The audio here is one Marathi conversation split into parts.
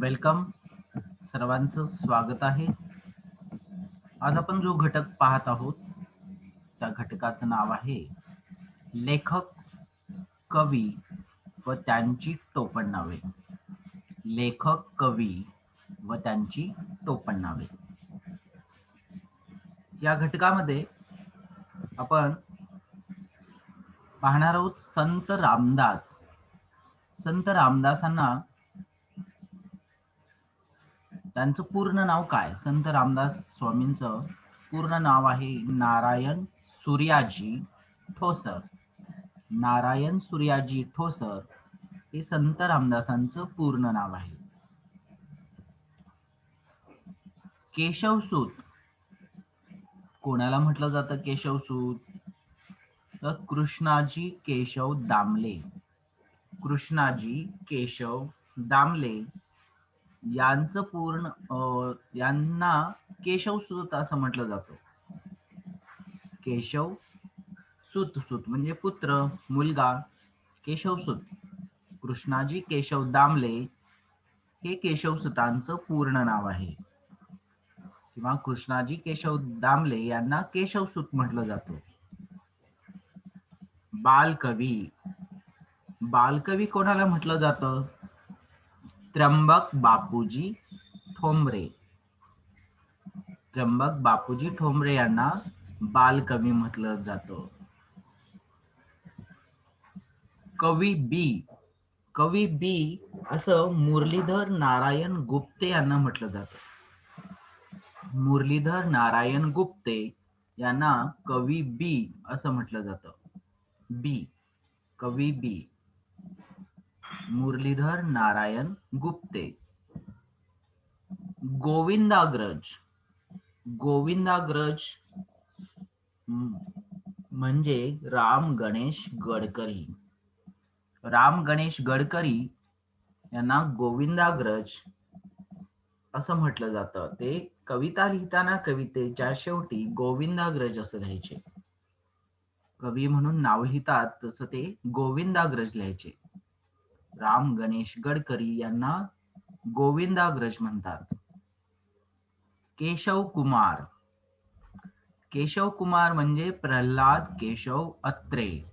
वेलकम. सर्वांचं स्वागत आहे. आज आपण जो घटक पाहत आहोत त्या घटकाचं नाव आहे लेखक कवी व त्यांची टोपण नावे लेखक कवी व त्यांची टोपण नावे या घटकामध्ये आपण पाहणार आहोत संत रामदास. संत रामदासांना त्यांचं पूर्ण नाव काय? संत रामदास स्वामींचं पूर्ण नाव आहे नारायण सूर्याजी ठोसर. नारायण सूर्याजी ठोसर हे संत रामदासांचं पूर्ण नाव आहे. केशवसूत कोणाला म्हटलं जातं केशवसूत तर कृष्णाजी केशव दामले. कृष्णाजी केशव दामले. यांचं पूर्ण यांना केशव सुत असं म्हटलं जातं. केशव सुत सुत म्हणजे पुत्र मुलगा केशव सुत. कृष्णाजी केशव दामले हे केशवसुतांचं पूर्ण नाव आहे. किंवा कृष्णाजी केशव दामले यांना केशवसूत म्हटलं जातं. बालकवी. बालकवी कोणाला म्हटलं जातं? त्र्यंबक बापूजी ठोंबरे. त्र्यंबक बापूजी ठोंबरे यांना बालकवी म्हटलं जातं. कवी बी कवी बी असं मुरलीधर नारायण गुप्ते यांना म्हटलं जातं. मुरलीधर नारायण गुप्ते यांना कवी बी असं म्हटलं जातं. बी कवी बी. मुरलीधर नारायण गुप्ते. गोविंदाग्रज. गोविंदाग्रज म्हणजे राम गणेश गडकरी. राम गणेश गडकरी यांना गोविंदाग्रज असं म्हटलं जातं. ते कविता लिहिताना कवितेच्या शेवटी गोविंदाग्रज असं लिहायचे. कवी म्हणून नाव लिहितात तसं ते गोविंदाग्रज लिहायचे. राम गणेश गडकरी यांना गोविंदाग्रज म्हणतात. केशव कुमार. केशव कुमार म्हणजे प्रल्हाद केशव अत्रे.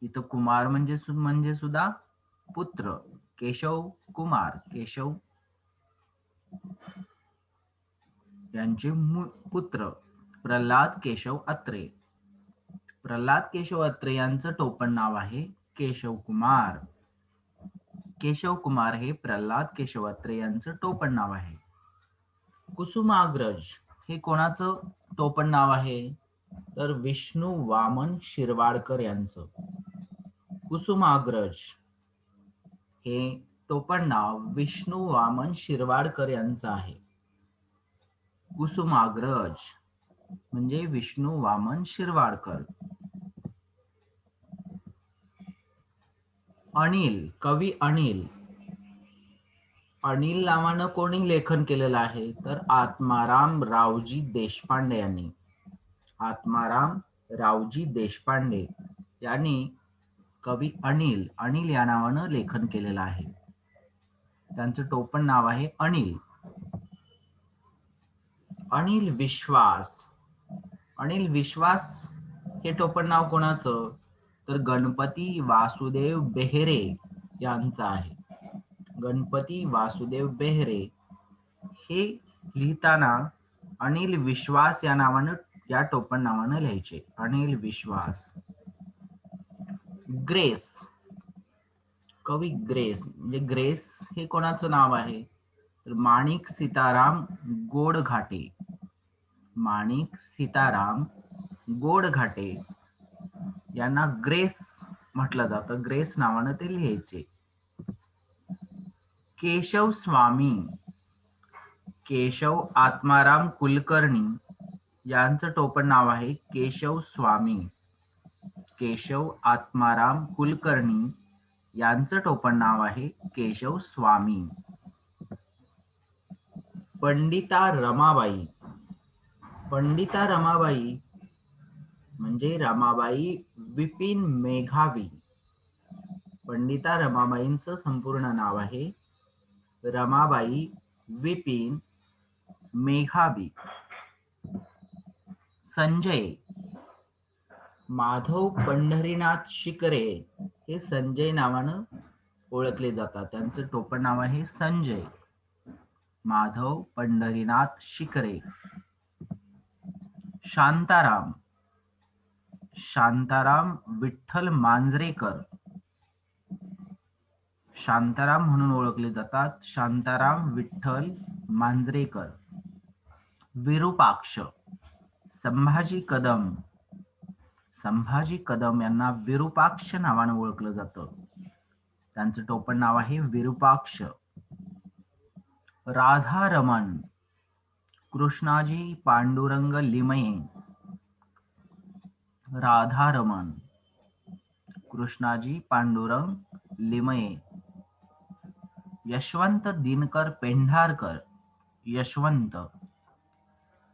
इथं कुमार म्हणजे म्हणजे सुद्धा पुत्र. केशव कुमार केशव यांचे पुत्र. प्रल्हाद केशव अत्रे. प्रल्हाद केशव अत्रे यांचं टोपण नाव आहे. केशव कुमार केशव कुमार हे प्रल्हाद केशवत्रे यांचं टोपण नाव आहे. कुसुमाग्रज हे कोणाचं टोपण नाव आहे? तर विष्णू वामन शिरवाडकर यांचं. कुसुमाग्रज हे टोपण नाव विष्णू वामन शिरवाडकर यांचं आहे. कुसुमाग्रज म्हणजे विष्णू वामन शिरवाडकर. अनिल कवी अनिल. अनिल नावानं कोणी लेखन केलेलं आहे? तर आत्माराम रावजी देशपांडे यांनी. आत्माराम रावजी देशपांडे यांनी कवी अनिल अनिल या नावानं लेखन केलेलं आहे. त्यांचं टोपण नाव आहे अनिल. अनिल विश्वास. अनिल विश्वास हे टोपण नाव कोणाचं? तर गणपती वासुदेव बेहरे यांचा आहे. गणपती वासुदेव बेहरे हे लिहिताना अनिल विश्वास या नावानं या टोपण नावानं लिहायचे. अनिल विश्वास. ग्रेस. कवी ग्रेस. म्हणजे ग्रेस हे कोणाचं नाव आहे? तर माणिक सीताराम गोडघाटे. माणिक सीताराम गोडघाटे. यांना ग्रेस म्हटलं जातं. ग्रेस नावानं ते लिहायचे. केशव स्वामी केशव आत्माराम कुलकर्णी यांचं टोपण नाव आहे केशव स्वामी. केशव आत्माराम कुलकर्णी यांचं टोपण नाव आहे केशव स्वामी. पंडिता रमाबाई पंडिता रमाबाई म्हणजे रमाबाई विपिन मेघावी. पंडिता रमाबाईंचं संपूर्ण नाव आहे. रमाबाई विपिन मेघाबी संजय. माधव पंढरीनाथ शिकरे हे संजय नावानं ओळखले जातात. त्यांचं टोपण नाव आहे संजय. माधव पंढरीनाथ शिकरे. शांताराम. शांताराम विठ्ठल मांजरेकर. शांताराम म्हणून ओळखले जातात. शांताराम विठ्ठल मांजरेकर. विरूपाक्ष. संभाजी कदम. संभाजी कदम यांना विरूपाक्ष नावानं ओळखलं जातं. त्यांचं टोपण नाव आहे विरूपाक्ष. राधारमण. कृष्णाजी पांडुरंग लिमये. राधारमण कृष्णाजी पांडुरंग लिमये यशवंत दिनकर पेंढारकर यशवंत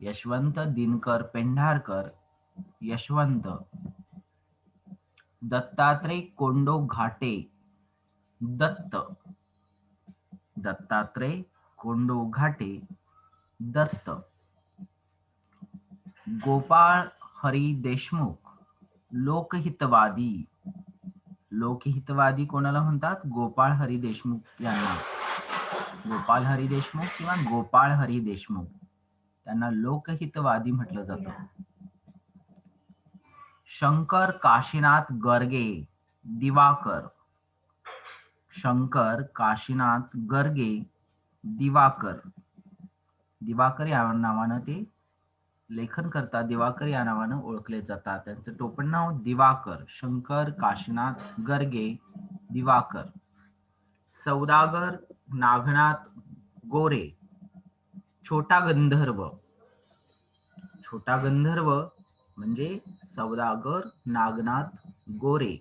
यशवंत दिनकर पेंढारकर यशवंत दत्तात्रय कोंडो घाटे दत्त दत्तात्रय कोंडो घाटे दत्त गोपाळ हरी देशमुख लोकहितवादी. लोकहितवादी कोणाला म्हणतात? गोपाळ हरी देशमुख यांना. गोपाल हरी देशमुख किंवा गोपाळ हरी देशमुख. त्यांना लोकहितवादी म्हटलं जातं. शंकर काशीनाथ गर्गे दिवाकर. शंकर काशीनाथ गर्गे दिवाकर. दिवाकर या नावानं ते लेखन करता दिवाकर या नावानं ओळखले जातात. त्यांचं टोपण नाव दिवाकर शंकर काशीनाथ गर्गे दिवाकर. सौदागर नागनाथ गोरे. छोटा गंधर्व. छोटा गंधर्व म्हणजे सौदागर नागनाथ गोरे.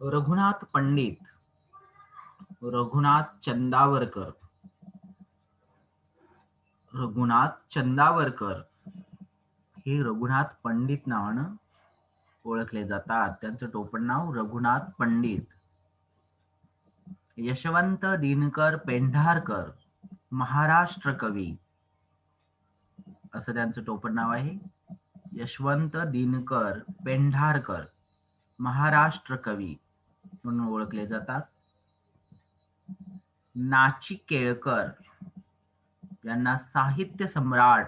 रघुनाथ पंडित. रघुनाथ चंदावरकर. रघुनाथ चंदावरकर. हे रघुनाथ पंडित नावानं ओळखले जातात. त्यांचं टोपण नाव रघुनाथ पंडित. यशवंत दिनकर पेंढारकर महाराष्ट्र कवी. असं त्यांचं टोपण नाव आहे. यशवंत दिनकर पेंढारकर महाराष्ट्र कवी म्हणून ओळखले जातात. नाची केळकर यांना साहित्य सम्राट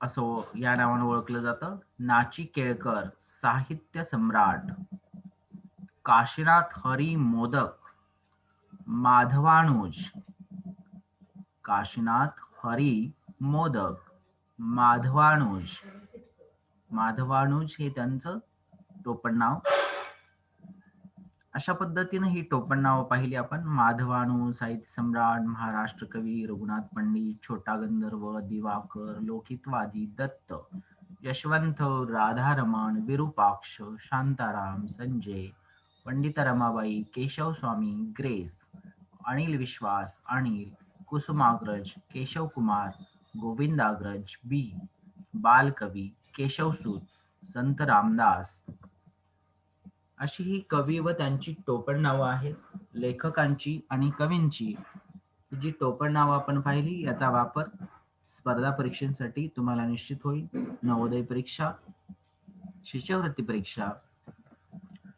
असं या नावानं ओळखलं जातं. नाची केळकर साहित्य सम्राट. काशीनाथ हरी मोदक माधवानुज. काशीनाथ हरी मोदक माधवानुज. माधवानुज हे त्यांचं टोपण नाव. अशा पद्धतीनं ही टोपण नावं पाहिली आपण. माधवानू साहित्य सम्राट महाराष्ट्र कवी रघुनाथ पंडित छोटा गंधर्व दिवाकर लोकितवादी दत्त यशवंत राधारमण विरूपाक्ष शांताराम संजय पंडित रमाबाई केशव स्वामी ग्रेस अनिल विश्वास अनिल कुसुमाग्रज केशव कुमार गोविंदाग्रज बी बालकवी केशवसूत संत रामदास अशी ही कवी व त्यांची टोपण नावं आहेत लेखकांची आणि कवींची. जी टोपण नावं आपण पाहिली याचा वापर स्पर्धा परीक्षेसाठी तुम्हाला निश्चित होईल. नवोदय परीक्षा शिष्यवृत्ती परीक्षा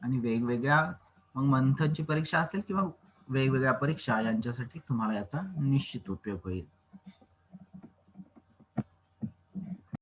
आणि वेगवेगळ्या मग मंथनची परीक्षा असेल किंवा वेगवेगळ्या परीक्षा यांच्यासाठी तुम्हाला याचा निश्चित उपयोग होईल.